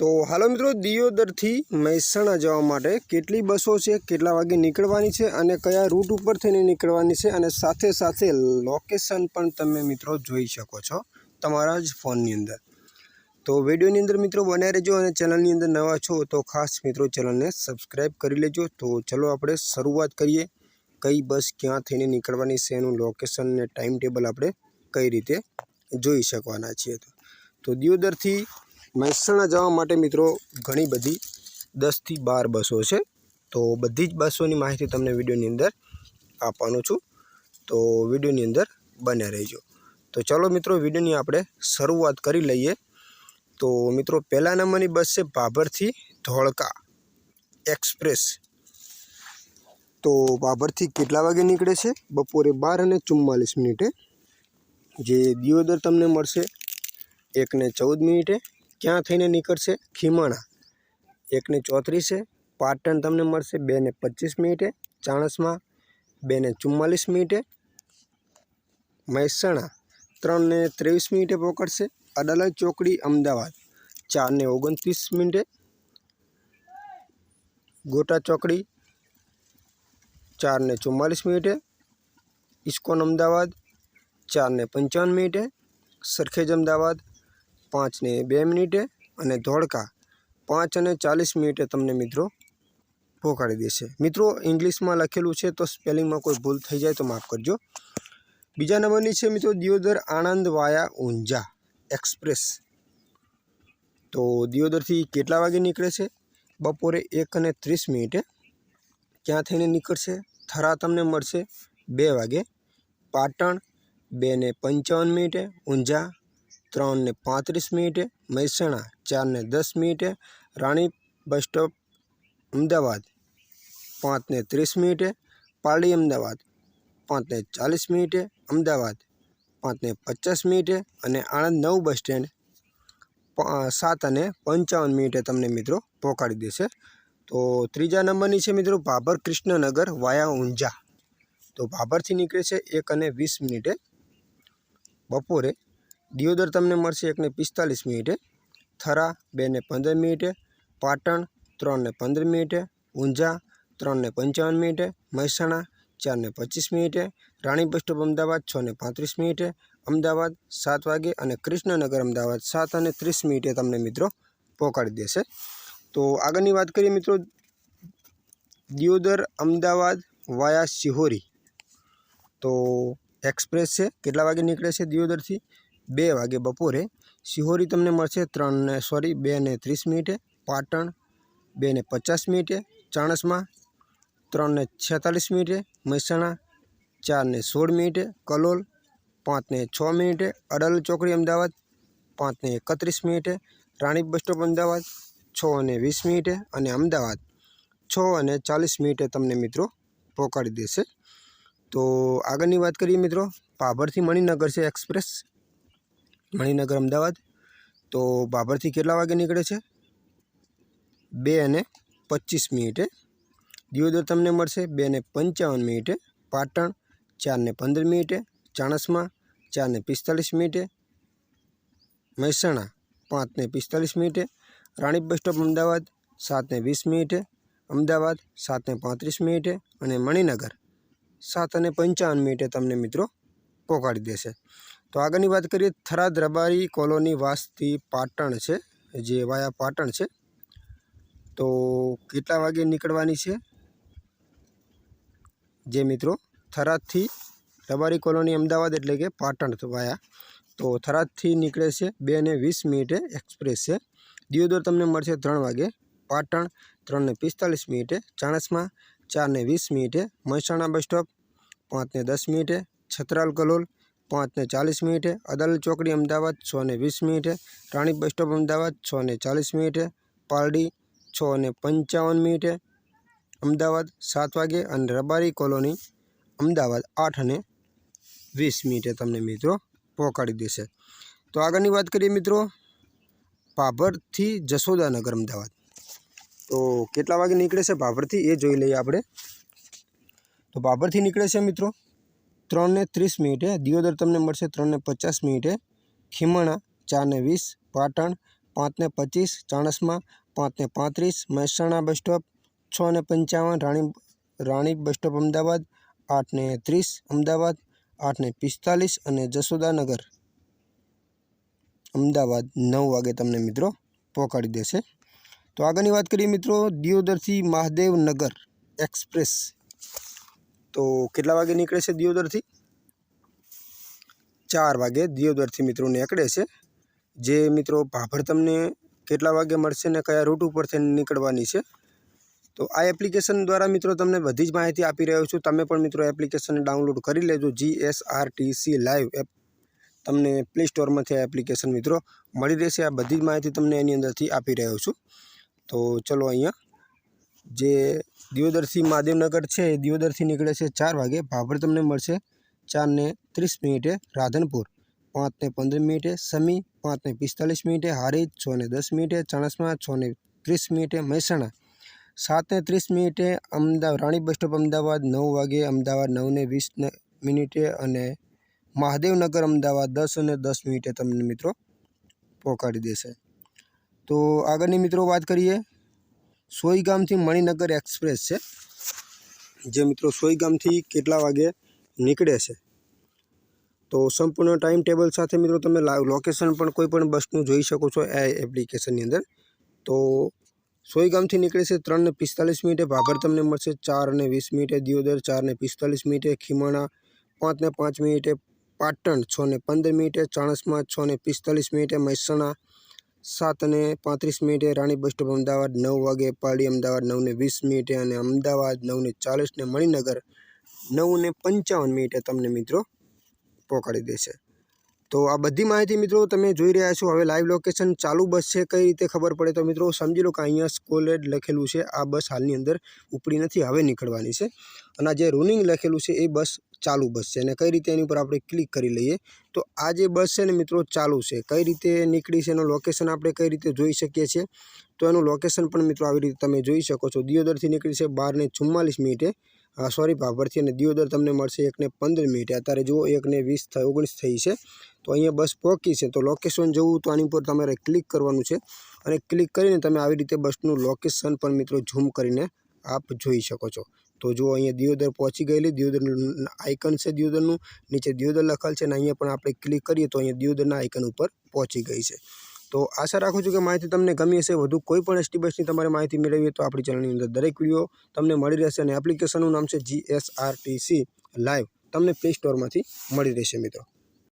તો હાલો મિત્રો, દિયોદરથી મહેસાણા જવા માટે કેટલી બસો છે, કેટલા વાગે નીકળવાની છે અને કયા રૂટ ઉપર થઈને નીકળવાની છે અને સાથે સાથે લોકેશન પણ તમે મિત્રો જોઈ શકો છો તમારા જ ફોનની અંદર. તો વિડીયોની અંદર મિત્રો બનાવી રહેજો અને ચેનલની અંદર નવા છો તો ખાસ મિત્રો ચેનલને સબસ્ક્રાઈબ કરી લેજો. તો ચલો આપણે શરૂઆત કરીએ. કઈ બસ ક્યાં થઈને નીકળવાની છે એનું લોકેશન ને ટાઈમ ટેબલ આપણે કઈ રીતે જોઈ શકવાના છીએ તો દિયોદરથી મહેસાણા જવા માટે મિત્રો ઘણી બધી દસથી બાર બસો છે. તો બધી જ બસોની માહિતી તમને વિડીયોની અંદર આપવાનો છું. તો વિડીયોની અંદર બન્યા રહેજો. તો ચલો મિત્રો વિડીયોની આપણે શરૂઆત કરી લઈએ. તો મિત્રો પહેલા નંબરની બસ છે ભાભરથી ધોળકા એક્સપ્રેસ. તો ભાભરથી કેટલા વાગે નીકળે છે? બપોરે બાર અને ચુમ્માલીસ મિનિટે. જે દિયોદર તમને મળશે એકને ચૌદ મિનિટે. ક્યાં થઈને નીકળશે? ખીમાણા. એકને ચોત્રીસે, પાટણ તમને મળશે બેને પચીસ મિનિટે, ચાણસમાં બેને ચુમ્માલીસ મિનિટે, મહેસાણા ત્રણને ત્રેવીસ મિનિટે પકડશે અડાલજ ચોકડી, અમદાવાદ ચારને ઓગણત્રીસ મિનિટે, ગોટા ચોકડી ચારને ચુમ્માલીસ મિનિટે, ઇસ્કોન અમદાવાદ ચારને પંચાવન મિનિટે, સરખેજ અમદાવાદ પાંચ ને બે મિનિટે અને ધોળકા પાંચ અને ચાલીસ મિનિટે તમને મિત્રો પહોંચાડી દેશે. મિત્રો, ઇંગ્લિશમાં લખેલું છે તો સ્પેલિંગમાં કોઈ ભૂલ થઈ જાય તો માફ કરજો. બીજા નંબરની છે મિત્રો, દિયોદર આણંદ વાયા ઊંઝા એક્સપ્રેસ. તો દિયોદરથી કેટલા વાગે નીકળે છે? બપોરે એક અને ત્રીસ મિનિટે. ક્યાં થઈને નીકળશે? થરા તમને મળશે બે વાગે. પાટણ બે ને પંચાવન મિનિટે. ઊંઝા ત્રણ ને પાંત્રીસ મિનિટે, મહેસાણા ચાર ને દસ મિનિટે, રાણી બસ સ્ટોપ અમદાવાદ પાંચ ને ત્રીસ મિનિટે પાલડી અમદાવાદ પાંચ ને ચાલીસ મિનિટે, અમદાવાદ પાંચ ને પચાસ મિનિટે અને આણંદ નવ બસ સ્ટેન્ડ સાત અને પંચાવન મિનિટે તમને મિત્રો પહોંચાડી દેશે. તો ત્રીજા નંબરની છે મિત્રો ભાભર કૃષ્ણનગર વાયા ઊંઝા. તો ભાભરથી નીકળે છે એક અને વીસ મિનિટે બપોરે દિયોદર તમને મળશે એકને પિસ્તાલીસ મિનિટે, થરા બેને પંદર મિનિટે, પાટણ ત્રણને પંદર મિનિટે, ઊંઝા ત્રણને પંચાવન મિનિટે, મહેસાણા ચારને પચીસ મિનિટે, રાણી બસ સ્ટોપ અમદાવાદ છ ને પાંત્રીસ મિનિટે, અમદાવાદ સાત વાગે અને કૃષ્ણનગર અમદાવાદ સાત અને ત્રીસ મિનિટે તમને મિત્રો પહોંચાડી દેશે. તો આગળની વાત કરીએ મિત્રો, દિયોદર અમદાવાદ વાયા સિહોરી. તો એક્સપ્રેસ છે, કેટલા વાગે નીકળે છે દિયોદરથી? બે વાગે બપોરે શિહોરી તમને મળશે ત્રણ ને સોરી બે ને ત્રીસ મિનિટે, પાટણ બે ને પચાસ મિનિટે, ચાણસમાં ત્રણ ને છેતાલીસ મિનિટે, મહેસાણા ચાર ને સોળ મિનિટે, કલોલ પાંચ ને છ મિનિટે અડલ ચોકડી અમદાવાદ પાંચ ને એકત્રીસ મિનિટે રાણી બસ સ્ટોપ અમદાવાદ છ અને વીસ મિનિટે અને અમદાવાદ છ અને ચાલીસ મિનિટે તમને મિત્રો પહોંચાડી દેશે. તો આગળની વાત કરીએ મિત્રો, પાભરથી મણિનગર છે એક્સપ્રેસ મણિનગર અમદાવાદ. તો બાબરથી કેટલા વાગે નીકળે છે? બે અને પચીસ મિનિટે. દિયોદર તમને મળશે બે ને પંચાવન મિનિટે. પાટણ ચાર ને પંદર મિનિટે. ચાણસમાં ચાર ને પિસ્તાલીસ મિનિટે. મહેસાણા પાંચ ને પિસ્તાલીસ મિનિટે. રાણી બસ સ્ટોપ અમદાવાદ સાત ને વીસ મિનિટે. અમદાવાદ સાત ને પાંત્રીસ મિનિટે અને મણિનગર સાત અને પંચાવન મિનિટે તમને મિત્રો પહોંચાડી દેશે. તો આગળની વાત કરીએ થરાદ રબારી કોલોની વાસથી પાટણ છે, જે વાયા પાટણ છે. તો કેટલા વાગે નીકળવાની છે? જે મિત્રો, થરાદથી રબારી કોલોની અમદાવાદ એટલે કે પાટણ વાયા. તો થરાદથી નીકળે છે બે ને વીસ મિનિટે એક્સપ્રેસ છે. દિયોદર તમને મળશે ત્રણ વાગે, પાટણ ત્રણ ને પિસ્તાલીસ મિનિટે, ચાણસમાં ચાર ને વીસ મિનિટે, મહેસાણા બસ સ્ટોપ પાંચ ને દસ મિનિટે, છત્રાલ કલોલ પાંચ ને ચાલીસ મિનિટે અદાલત ચોકડી અમદાવાદ છ ને વીસ મિનિટે, રાણી બસ સ્ટોપ અમદાવાદ છ ને ચાલીસ મિનિટે પારડી છ ને પંચાવન મિનિટે, અમદાવાદ સાત વાગે અને રબારી કોલોની અમદાવાદ આઠ અને વીસ મિનિટે તમને મિત્રો પહોંચાડી દેશે. તો આગળની વાત કરીએ મિત્રો, ભાભરથી જશોદાનગર અમદાવાદ. તો કેટલા વાગે નીકળે છે ભાભરથી એ જોઈ લઈએ આપણે. તો ભાભરથી નીકળે છે મિત્રો ત્રણ ને ત્રીસ મિનિટે, દિયોદર તમને મળશે ત્રણને પચાસ મિનિટે. ખીમણા, ચારને વીસ. પાટણ, પાંચને પચીસ. ચાણસમા, પાંચને પાંત્રીસ. મહેસાણા બસ સ્ટોપ છ ને પંચાવન. રાણી રાણી બસ સ્ટોપ અમદાવાદ, આઠને ત્રીસ અમદાવાદ, આઠને પિસ્તાલીસ અને જસોદાનગર અમદાવાદ નવ વાગે તમને મિત્રો પહોંચાડી દેશે. તો આગળની વાત કરીએ મિત્રો, દિયોદરથી મહાદેવનગર એક્સપ્રેસ. તો કેટલા વાગે નીકળે છે દિયોદરથી? ચાર વાગે દિયોદરથી મિત્રો નીકળે છે. જે મિત્રો ભાભર તમને કેટલા વાગે મળશે ને કયા રૂટ ઉપરથી નીકળવાની છે? તો આ એપ્લિકેશન દ્વારા મિત્રો તમને બધી જ માહિતી આપી રહ્યો છું. તમે પણ મિત્રો એપ્લિકેશન ડાઉનલોડ કરી લેજો. G S R T C live app તમને પ્લે સ્ટોરમાંથી આ એપ્લિકેશન મિત્રો મળી રહેશે. આ બધી જ માહિતી તમને એની અંદરથી આપી રહ્યો છું. તો ચલો અહીંયા જે દિયોદરથી મહાદેવનગર છે. એ દિયોદરથી નીકળે છે ચાર વાગે. ભાભર તમને મળશે ચારને ત્રીસ મિનિટે રાધનપુર, પાંચને પંદર મિનિટે સમી, પાંચને પિસ્તાલીસ મિનિટે હારીજ ને દસ મિનિટે ચણસમાં છ ને ત્રીસ મિનિટે મહેસાણા, સાતને ત્રીસ મિનિટે અમદાવાદ રાણી બસ સ્ટોપ અમદાવાદ, નવ વાગે અમદાવાદ, નવને વીસ મિનિટે અને મહાદેવનગર અમદાવાદ દસ અને દસ મિનિટે તમને મિત્રો પહોંચાડી દેશે. તો આગળની મિત્રો વાત કરીએ. સોઈગામથી મણિનગર એક્સપ્રેસ છે. જે મિત્રો સોઈગામથી કેટલા વાગે નીકળે છે. તો સંપૂર્ણ ટાઈમ ટેબલ સાથે મિત્રો તમે લોકેશન પણ કોઈ પણ બસનું જોઈ શકો છો એ એપ્લિકેશનની અંદર. તો સોઈગામથી નીકળે છે ત્રણ ને પિસ્તાલીસ મિનિટે, ભાભર તમને મળશે ચાર અને વીસ મિનિટે, દિયોદર ચાર ને પિસ્તાલીસ મિનિટે, ખીમણા પાંચ ને પાંચ મિનિટે, પાટણ છ ને પંદર મિનિટે, ચાણસમાં છ ને પિસ્તાલીસ મિનિટે, મહેસાણા સાત અને પાંત્રીસ મિનિટે રાણી બસ સ્ટોપ અમદાવાદ નવ વાગે પાડી અમદાવાદ નવ ને વીસ મિનિટે અને અમદાવાદ નવ ને ચાલીસ ને મણિનગર નવ ને પંચાવન મિનિટે તમને મિત્રો પહોંચાડી દેશે. તો આ બધી માહિતી મિત્રો તમે જોઈ રહ્યા છો. હવે લાઈવ લોકેશન ચાલુ બસ છે. કઈ રીતે ખબર પડે તો મિત્રો સમજી લો કે અહીંયા સ્કોલેડ લખેલું છે. આ બસ હાલની અંદર ઉપડી નથી, હવે નીકળવાની છે. અને આ જે રૂનિંગ લખેલું છે એ બસ ચાલુ બસ છે. અને કઈ રીતે એની ઉપર આપણે ક્લિક કરી લઈએ? તો આ જે બસ છે ને મિત્રો, ચાલુ છે. કઈ રીતે નીકળી છે, એનું લોકેશન આપણે કઈ રીતે જોઈ શકીએ છીએ? તો એનું લોકેશન પણ મિત્રો આવી રીતે તમે જોઈ શકો છો. દિયોદરથી નીકળી છે બાર ને ચુમ્માલીસ મિનિટે. સોરી ભાભરથી. અને દિયોદર તમને મળશે એકને પંદર મિનિટે. અત્યારે જુઓ, એકને વીસ થઈ ઓગણીસ થઈ છે. તો અહીંયા બસ પહોંચી છે. તો લોકેશન જવું તો આની ઉપર તમારે ક્લિક કરવાનું છે. અને ક્લિક કરીને તમે આવી રીતે બસનું લોકેશન પણ મિત્રો ઝૂમ કરીને આપ જોઈ શકો છો. તો જુઓ, અહીંયા દિયોદર પહોંચી ગયેલી. દિયોદર આઇકન છે દિયોદરનું. નીચે દિયોદર લખેલ છે અને અહીંયા પણ આપણે ક્લિક કરીએ તો અહીંયા દિયોદરના આઇકન ઉપર પહોંચી ગઈ છે. તો આશા રાખું છું કે માહિતી તમને ગમી હશે. વધુ કોઈ પણ એસટી બસની તમારે માહિતી મેળવી તો આપણી ચેનલની અંદર દરેક વીડિયો તમને મળી રહેશે અને એપ્લિકેશનનું નામ છે G S R T C live તમને પ્લે સ્ટોરમાંથી મળી રહેશે, મિત્રો.